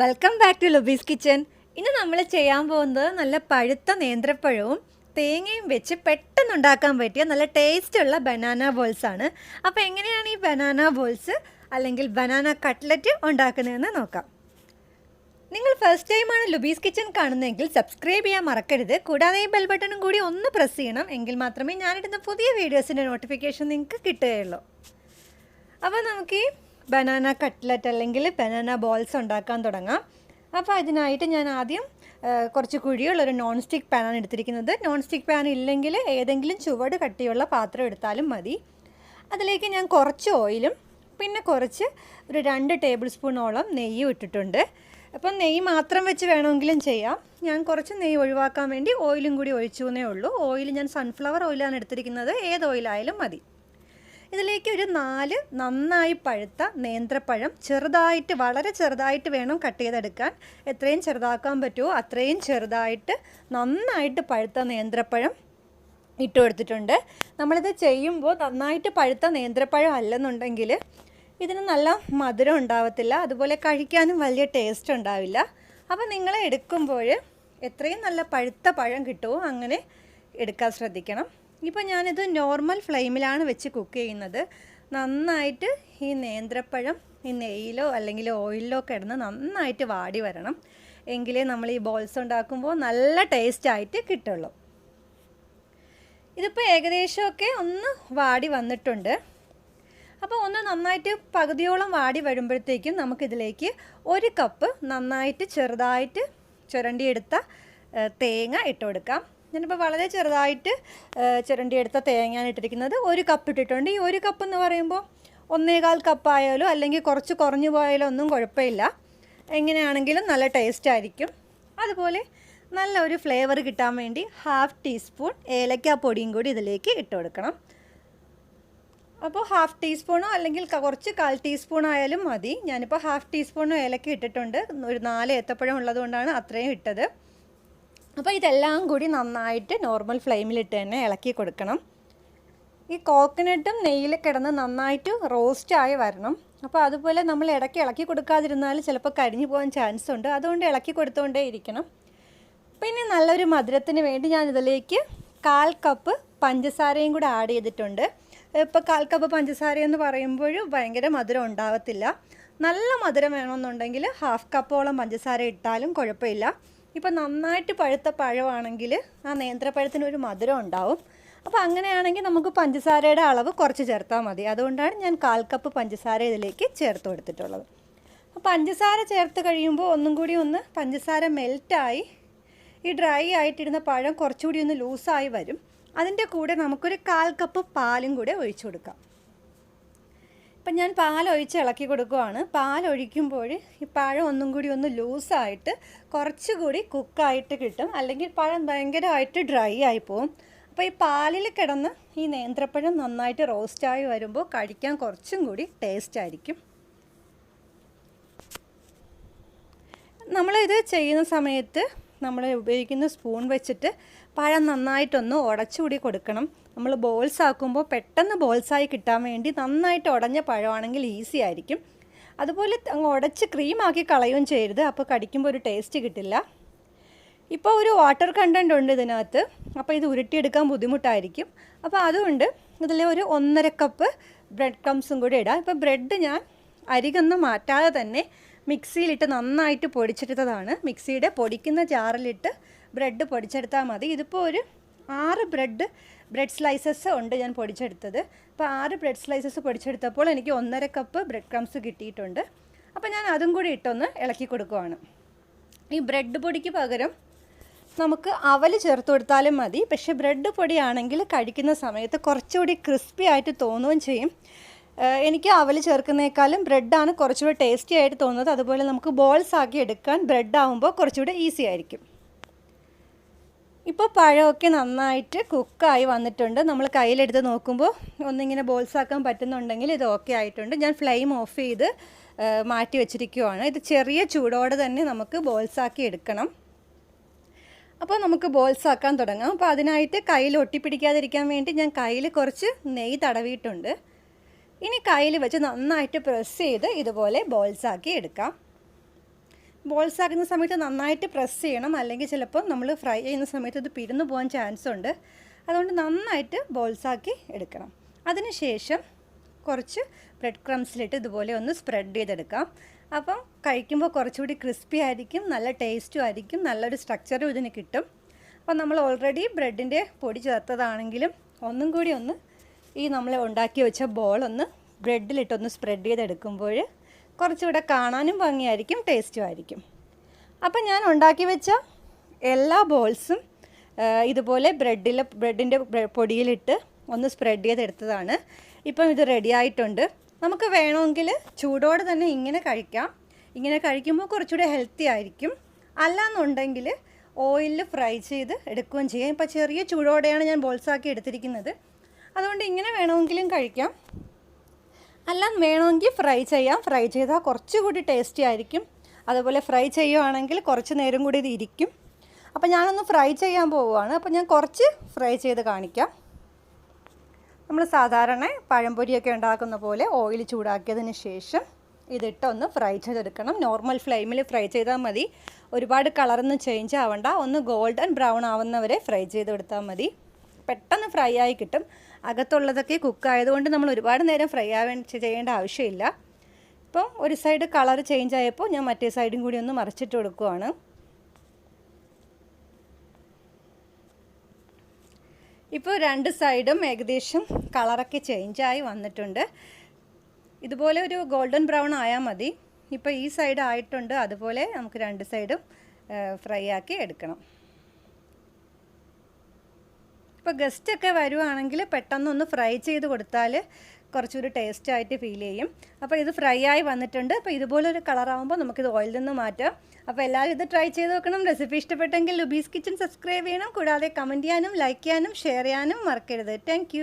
Welcome back to Lubi's kitchen ഇന്ന് നമ്മൾ ചെയ്യാൻ പോകുന്നത് നല്ല പഴുത്ത നേന്ത്രപ്പഴവും തേങ്ങയും വെച്ച് പെട്ടെന്ന് ഉണ്ടാക്കാൻ പറ്റിയ നല്ല ടേസ്റ്റുള്ള ബനാന ബോൾസ് ആണ്. അപ്പോൾ എങ്ങനെയാണ് ഈ ബനാന ബോൾസ് അല്ലെങ്കിൽ ബനാന കട്ട്ലറ്റ് ഉണ്ടാക്കുന്നതെന്ന് നോക്കാം. നിങ്ങൾ ഫസ്റ്റ് ടൈമാണ് ലുബീസ് കിച്ചൻ കാണുന്നതെങ്കിൽ സബ്സ്ക്രൈബ് ചെയ്യാൻ മറക്കരുത്. കൂടാതെ ഈ ബെൽ ബട്ടണും കൂടി ഒന്ന് പ്രസ് ചെയ്യണം. എങ്കിൽ മാത്രമേ ഞാനിടുന്ന പുതിയ വീഡിയോസിന്റെ നോട്ടിഫിക്കേഷൻ നിങ്ങൾക്ക് കിട്ടുകയുള്ളൂ. അപ്പോൾ നമുക്ക് ഈ ബനാന കട്ട്ലറ്റ് അല്ലെങ്കിൽ ബനാന ബോൾസ് ഉണ്ടാക്കാൻ തുടങ്ങാം. അപ്പോൾ അതിനായിട്ട് ഞാൻ ആദ്യം കുറച്ച് കുറച്ച് കുഴിയുള്ളൊരു നോൺ സ്റ്റിക്ക് പാനാണ് എടുത്തിരിക്കുന്നത്. നോൺ സ്റ്റിക്ക് പാൻ ഇല്ലെങ്കിൽ ഏതെങ്കിലും ചുവട് കട്ടിയുള്ള പാത്രം എടുത്താലും മതി. അതിലേക്ക് ഞാൻ കുറച്ച് ഓയിലും പിന്നെ കുറച്ച് ഒരു രണ്ട് ടേബിൾ സ്പൂണോളം നെയ്യും ഇട്ടിട്ടുണ്ട്. അപ്പം നെയ്യ് മാത്രം വെച്ച് വേണമെങ്കിലും ചെയ്യാം. ഞാൻ കുറച്ച് നെയ്യ് ഒഴിവാക്കാൻ വേണ്ടി ഓയിലും കൂടി ഒഴിച്ചു എന്നേ ഉള്ളൂ. ഓയിൽ ഞാൻ സൺഫ്ലവർ ഓയിലാണ് എടുത്തിരിക്കുന്നത്. ഏത് ഓയിലായാലും മതി. ഇതിലേക്ക് ഒരു നാല് നന്നായി പഴുത്ത നേന്ത്രപ്പഴം ചെറുതായിട്ട് വളരെ ചെറുതായിട്ട് വേണം കട്ട് ചെയ്തെടുക്കാൻ. എത്രയും ചെറുതാക്കാൻ പറ്റുമോ അത്രയും ചെറുതായിട്ട് നന്നായിട്ട് പഴുത്ത നേന്ത്രപ്പഴം ഇട്ട് കൊടുത്തിട്ടുണ്ട്. നമ്മളിത് ചെയ്യുമ്പോൾ നന്നായിട്ട് പഴുത്ത നേന്ത്രപ്പഴം അല്ലെന്നുണ്ടെങ്കിൽ ഇതിന് നല്ല മധുരം ഉണ്ടാവത്തില്ല അതുപോലെ കഴിക്കാനും വലിയ ടേസ്റ്റ് ഉണ്ടാവില്ല. അപ്പോൾ നിങ്ങൾ എടുക്കുമ്പോൾ എത്രയും നല്ല പഴുത്ത പഴം കിട്ടുമോ അങ്ങനെ എടുക്കാൻ ശ്രദ്ധിക്കണം. ഇപ്പോൾ ഞാനിത് നോർമൽ ഫ്ലെയിമിലാണ് വെച്ച് കുക്ക് ചെയ്യുന്നത്. നന്നായിട്ട് ഈ നേന്ത്രപ്പഴം ഈ നെയ്യിലോ അല്ലെങ്കിൽ ഓയിലിലോ കിടന്ന് നന്നായിട്ട് വാടി വരണം. എങ്കിലേ നമ്മൾ ഈ ബോൾസ് ഉണ്ടാക്കുമ്പോൾ നല്ല ടേസ്റ്റായിട്ട് കിട്ടുള്ളൂ. ഇതിപ്പോൾ ഏകദേശമൊക്കെ ഒന്ന് വാടി വന്നിട്ടുണ്ട്. അപ്പോൾ ഒന്ന് നന്നായിട്ട് പകുതിയോളം വാടി വരുമ്പോഴത്തേക്കും നമുക്കിതിലേക്ക് ഒരു കപ്പ് നന്നായിട്ട് ചെറുതായിട്ട് ചുരണ്ടിയെടുത്ത തേങ്ങ ഇട്ട് കൊടുക്കാം. ഞാനിപ്പോൾ വളരെ ചെറുതായിട്ട് ചിരണ്ടി എടുത്ത തേങ്ങയാണ് ഇട്ടിരിക്കുന്നത്. ഒരു കപ്പ് ഇട്ടിട്ടുണ്ട്. ഈ ഒരു കപ്പ് എന്ന് പറയുമ്പോൾ ഒന്നേകാൽ കപ്പായാലോ അല്ലെങ്കിൽ കുറച്ച് കുറഞ്ഞു പോയാലോ ഒന്നും കുഴപ്പമില്ല. എങ്ങനെയാണെങ്കിലും നല്ല ടേസ്റ്റ് ആയിരിക്കും. അതുപോലെ നല്ല ഒരു ഫ്ലേവർ കിട്ടാൻ വേണ്ടി ഹാഫ് ടീസ്പൂൺ ഏലക്ക പൊടിയും കൂടി ഇതിലേക്ക് ഇട്ട് കൊടുക്കണം. അപ്പോൾ ഹാഫ് ടീസ്പൂണോ അല്ലെങ്കിൽ കുറച്ച് കാൽ ടീസ്പൂൺ ആയാലും മതി. ഞാനിപ്പോൾ ഹാഫ് ടീസ്പൂണോ ഏലക്ക ഇട്ടിട്ടുണ്ട്. ഒരു നാല് ഏത്തപ്പഴം ഉള്ളതുകൊണ്ടാണ് അത്രയും ഇട്ടത്. അപ്പോൾ ഇതെല്ലാം കൂടി നന്നായിട്ട് നോർമൽ ഫ്ലെയിമിലിട്ട് തന്നെ ഇളക്കി കൊടുക്കണം. ഈ കോക്കനട്ടും നെയ്യിൽ കിടന്ന് നന്നായിട്ട് റോസ്റ്റായി വരണം. അപ്പോൾ അതുപോലെ നമ്മൾ ഇടയ്ക്ക് ഇളക്കി കൊടുക്കാതിരുന്നാൽ ചിലപ്പോൾ കരിഞ്ഞു പോകാൻ ചാൻസ് ഉണ്ട്. അതുകൊണ്ട് ഇളക്കി കൊടുത്തുകൊണ്ടേ ഇരിക്കണം. പിന്നെ നല്ലൊരു മധുരത്തിന് വേണ്ടി ഞാൻ ഇതിലേക്ക് കാൽ കപ്പ് പഞ്ചസാരയും കൂടെ ആഡ് ചെയ്തിട്ടുണ്ട്. ഇപ്പോൾ കാൽ കപ്പ് പഞ്ചസാര എന്ന് പറയുമ്പോഴും ഭയങ്കര മധുരം ഉണ്ടാവത്തില്ല. നല്ല മധുരം വേണമെന്നുണ്ടെങ്കിൽ ഹാഫ് കപ്പോളം പഞ്ചസാര ഇട്ടാലും കുഴപ്പമില്ല. ഇപ്പോൾ നന്നായിട്ട് പഴുത്ത പഴമാണെങ്കിൽ ആ നേന്ത്രപ്പഴത്തിന് ഒരു മധുരം ഉണ്ടാവും. അപ്പോൾ അങ്ങനെയാണെങ്കിൽ നമുക്ക് പഞ്ചസാരയുടെ അളവ് കുറച്ച് ചേർത്താൽ മതി. അതുകൊണ്ടാണ് ഞാൻ കാൽ കപ്പ് പഞ്ചസാര ഇതിലേക്ക് ചേർത്ത് കൊടുത്തിട്ടുള്ളത്. അപ്പോൾ പഞ്ചസാര ചേർത്ത് കഴിയുമ്പോൾ ഒന്നും കൂടി ഒന്ന് പഞ്ചസാര മെൽറ്റായി ഈ ഡ്രൈ ആയിട്ടിരുന്ന പഴം കുറച്ചുകൂടി ഒന്ന് ലൂസായി വരും. അതിന്റെ കൂടെ നമുക്കൊരു കാൽ കപ്പ് പാലും കൂടെ ഒഴിച്ചു കൊടുക്കാം. ഇപ്പം ഞാൻ പാലൊഴിച്ച് ഇളക്കി കൊടുക്കുവാണ്. പാലൊഴിക്കുമ്പോൾ ഈ പഴം ഒന്നും കൂടി ഒന്ന് ലൂസായിട്ട് കുറച്ചുകൂടി കുക്കായിട്ട് കിട്ടും. അല്ലെങ്കിൽ പഴം ഭയങ്കരമായിട്ട് ഡ്രൈ ആയി പോകും അപ്പോൾ ഈ പാലിൽ കിടന്ന് ഈ നേന്ത്രപ്പഴം നന്നായിട്ട് റോസ്റ്റായി വരുമ്പോൾ കഴിക്കാൻ കുറച്ചും കൂടി ടേസ്റ്റ് ആയിരിക്കും നമ്മളിത് ചെയ്യുന്ന സമയത്ത് നമ്മൾ ഉപയോഗിക്കുന്ന സ്പൂൺ വെച്ചിട്ട് പഴം നന്നായിട്ടൊന്ന് ഉടച്ചുകൂടി കൊടുക്കണം. നമ്മൾ ബോൾസ് ആക്കുമ്പോൾ പെട്ടെന്ന് ബോൾസായി കിട്ടാൻ വേണ്ടി നന്നായിട്ട് ഉടഞ്ഞ പഴമാണെങ്കിൽ ഈസി ആയിരിക്കും. അതുപോലെ അങ്ങ് ഉടച്ച് ക്രീമാക്കി കളയുകയും ചെയ്യരുത്. അപ്പോൾ കടിക്കുമ്പോൾ ഒരു ടേസ്റ്റ് കിട്ടില്ല. ഇപ്പോൾ ഒരു വാട്ടർ കണ്ടന്റ് ഉണ്ട് ഇതിനകത്ത്. അപ്പോൾ ഇത് ഉരുട്ടിയെടുക്കാൻ ബുദ്ധിമുട്ടായിരിക്കും. അപ്പോൾ അതുകൊണ്ട് ഇതിൽ ഒരു ഒന്നര കപ്പ് ബ്രെഡ് ക്രംസും കൂടി ഇടാം. ഇപ്പോൾ ബ്രെഡ് ഞാൻ അരികൊന്നും മാറ്റാതെ തന്നെ മിക്സിയിലിട്ട് നന്നായിട്ട് പൊടിച്ചെടുത്തതാണ്. മിക്സിയുടെ പൊടിക്കുന്ന ജാറിലിട്ട് ബ്രെഡ് പൊടിച്ചെടുത്താൽ മതി. ഇതിപ്പോൾ ഒരു ആറ് ബ്രെഡ് ബ്രെഡ് സ്ലൈസസ് ഉണ്ട് ഞാൻ പൊടിച്ചെടുത്തത്. അപ്പോൾ ആറ് ബ്രെഡ് സ്ലൈസസ് പൊടിച്ചെടുത്തപ്പോൾ എനിക്ക് ഒന്നര കപ്പ് ബ്രെഡ് ക്രംസ് കിട്ടിയിട്ടുണ്ട്. അപ്പോൾ ഞാൻ അതും കൂടി ഇട്ടൊന്ന് ഇളക്കി കൊടുക്കുവാണ്. ഈ ബ്രെഡ് പൊടിക്ക് പകരം നമുക്ക് അവൽ ചേർത്ത് കൊടുത്താലും മതി. പക്ഷേ ബ്രെഡ് പൊടിയാണെങ്കിൽ കഴിക്കുന്ന സമയത്ത് കുറച്ചുകൂടി ക്രിസ്പി ആയിട്ട് തോന്നുകയും ചെയ്യും. എനിക്ക് അവൽ ചേർക്കുന്നേക്കാളും ബ്രെഡാണ് കുറച്ചുകൂടെ ടേസ്റ്റി ആയിട്ട് തോന്നുന്നത്. അതുപോലെ നമുക്ക് ബോൾസ് ആക്കി എടുക്കാൻ ബ്രെഡ് ആകുമ്പോൾ കുറച്ചുകൂടെ ഈസി ആയിരിക്കും. ഇപ്പോൾ പഴമൊക്കെ നന്നായിട്ട് കുക്കായി വന്നിട്ടുണ്ട്. നമ്മൾ കയ്യിലെടുത്ത് നോക്കുമ്പോൾ ഒന്നിങ്ങനെ ബോൾസ് ആക്കാൻ പറ്റുന്നുണ്ടെങ്കിൽ ഇത് ഓക്കെ ആയിട്ടുണ്ട്. ഞാൻ ഫ്ലെയിം ഓഫ് ചെയ്ത് മാറ്റി വെച്ചിരിക്കുവാണ്. ഇത് ചെറിയ ചൂടോടെ തന്നെ നമുക്ക് ബോൾസ് ആക്കി എടുക്കണം. അപ്പോൾ നമുക്ക് ബോൾസ് ആക്കാൻ തുടങ്ങാം. അപ്പോൾ അതിനായിട്ട് കയ്യിൽ ഒട്ടിപ്പിടിക്കാതിരിക്കാൻ വേണ്ടി ഞാൻ കയ്യിൽ കുറച്ച് നെയ്യ് തടവിയിട്ടുണ്ട്. ഇനി കയ്യിൽ വെച്ച് നന്നായിട്ട് പ്രസ് ചെയ്ത് ഇതുപോലെ ബോൾസ് ആക്കി എടുക്കാം. ബോൾസ് ആക്കുന്ന സമയത്ത് നന്നായിട്ട് പ്രസ് ചെയ്യണം. അല്ലെങ്കിൽ ചിലപ്പോൾ നമ്മൾ ഫ്രൈ ചെയ്യുന്ന സമയത്ത് ഇത് പിരിന്നു പോകാൻ ചാൻസ് ഉണ്ട്. അതുകൊണ്ട് നന്നായിട്ട് ബോൾസാക്കി എടുക്കണം. അതിനുശേഷം കുറച്ച് ബ്രെഡ് ക്രംസിലിട്ട് ഇതുപോലെ ഒന്ന് സ്പ്രെഡ് ചെയ്തെടുക്കാം. അപ്പം കഴിക്കുമ്പോൾ കുറച്ചുകൂടി ക്രിസ്പി ആയിരിക്കും നല്ല ടേസ്റ്റും ആയിരിക്കും നല്ലൊരു സ്ട്രക്ചറും ഇതിന് കിട്ടും. അപ്പം നമ്മൾ ഓൾറെഡി ബ്രെഡിന്റെ പൊടി ചേർത്തതാണെങ്കിലും ഒന്നും കൂടി ഒന്ന് ഈ നമ്മൾ ഉണ്ടാക്കി വെച്ച ബോൾ ഒന്ന് ബ്രെഡിലിട്ടൊന്ന് സ്പ്രെഡ് ചെയ്തെടുക്കുമ്പോൾ കുറച്ചുകൂടെ കാണാനും ഭംഗിയായിരിക്കും ടേസ്റ്റും ആയിരിക്കും. അപ്പം ഞാൻ ഉണ്ടാക്കി വെച്ച എല്ലാ ബോൾസും ഇതുപോലെ ബ്രെഡിൽ ബ്രെഡിന്റെ പൊടിയിലിട്ട് ഒന്ന് സ്പ്രെഡ് ചെയ്തെടുത്തതാണ്. ഇപ്പം ഇത് റെഡി ആയിട്ടുണ്ട്. നമുക്ക് വേണമെങ്കിൽ ചൂടോടെ തന്നെ ഇങ്ങനെ കഴിക്കാം. ഇങ്ങനെ കഴിക്കുമ്പോൾ കുറച്ചുകൂടെ ഹെൽത്തി ആയിരിക്കും. അല്ലാന്നുണ്ടെങ്കിൽ ഓയിലിൽ ഫ്രൈ ചെയ്ത് എടുക്കുകയും ചെയ്യാം. ഇപ്പം ചെറിയ ചൂടോടെയാണ് ഞാൻ ബോൾസാക്കി എടുത്തിരിക്കുന്നത്. അതുകൊണ്ട് ഇങ്ങനെ വേണമെങ്കിലും കഴിക്കാം. അല്ല വേണമെങ്കിൽ ഫ്രൈ ചെയ്യാം. ഫ്രൈ ചെയ്താൽ കുറച്ചുകൂടി ടേസ്റ്റി ആയിരിക്കും. അതുപോലെ ഫ്രൈ ചെയ്യുവാണെങ്കിൽ കുറച്ച് നേരം കൂടി ഇത് ഇരിക്കും. അപ്പോൾ ഞാനൊന്ന് ഫ്രൈ ചെയ്യാൻ പോവുകയാണ്. അപ്പോൾ ഞാൻ കുറച്ച് ഫ്രൈ ചെയ്ത് കാണിക്കാം. നമ്മൾ സാധാരണ പഴംപൊരിയൊക്കെ ഉണ്ടാക്കുന്ന പോലെ ഓയിൽ ചൂടാക്കിയതിന് ശേഷം ഇതിട്ടൊന്ന് ഫ്രൈ ചെയ്തെടുക്കണം. നോർമൽ ഫ്ലെയിമിൽ ഫ്രൈ ചെയ്താൽ മതി. ഒരുപാട് കളറൊന്നും ചേഞ്ച് ആവണ്ട. ഒന്ന് ഗോൾഡൻ ബ്രൗൺ ആവുന്നവരെ ഫ്രൈ ചെയ്തെടുത്താൽ മതി. പെട്ടെന്ന് ഫ്രൈ ആയി കിട്ടും. അകത്തുള്ളതൊക്കെ കുക്ക് ആയതുകൊണ്ട് നമ്മൾ ഒരുപാട് നേരം ഫ്രൈ ആവേ ചെയ്യേണ്ട ആവശ്യമില്ല. ഇപ്പം ഒരു സൈഡ് കളർ ചേഞ്ച് ആയപ്പോൾ ഞാൻ മറ്റേ സൈഡും കൂടി ഒന്ന് മറിച്ചിട്ട് കൊടുക്കുവാണ്. ഇപ്പോൾ രണ്ട് സൈഡും ഏകദേശം കളറൊക്കെ ചേഞ്ചായി വന്നിട്ടുണ്ട്. ഇതുപോലെ ഒരു ഗോൾഡൻ ബ്രൗൺ ആയാൽ മതി. ഇപ്പോൾ ഈ സൈഡ് ആയിട്ടുണ്ട്. അതുപോലെ നമുക്ക് രണ്ട് സൈഡും ഫ്രൈ ആക്കി എടുക്കണം. ഇപ്പോൾ ഗസ്റ്റൊക്കെ വരുവാണെങ്കിൽ പെട്ടെന്നൊന്ന് ഫ്രൈ ചെയ്ത് കൊടുത്താൽ കുറച്ചൊരു ടേസ്റ്റ് ആയിട്ട് ഫീൽ ചെയ്യും. അപ്പോൾ ഇത് ഫ്രൈ ആയി വന്നിട്ടുണ്ട്. അപ്പോൾ ഇതുപോലൊരു കളറാകുമ്പോൾ നമുക്കിത് ഓയിലിൽ നിന്ന് മാറ്റാം. അപ്പോൾ എല്ലാവരും ഇത് ട്രൈ ചെയ്ത് നോക്കണം. റെസിപ്പി ഇഷ്ടപ്പെട്ടെങ്കിൽ ലുബീസ് കിച്ചൺ സബ്സ്ക്രൈബ് ചെയ്യണം. കൂടാതെ കമന്റ് ചെയ്യാനും ലൈക്ക് ചെയ്യാനും ഷെയർ ചെയ്യാനും മറക്കരുത്. താങ്ക്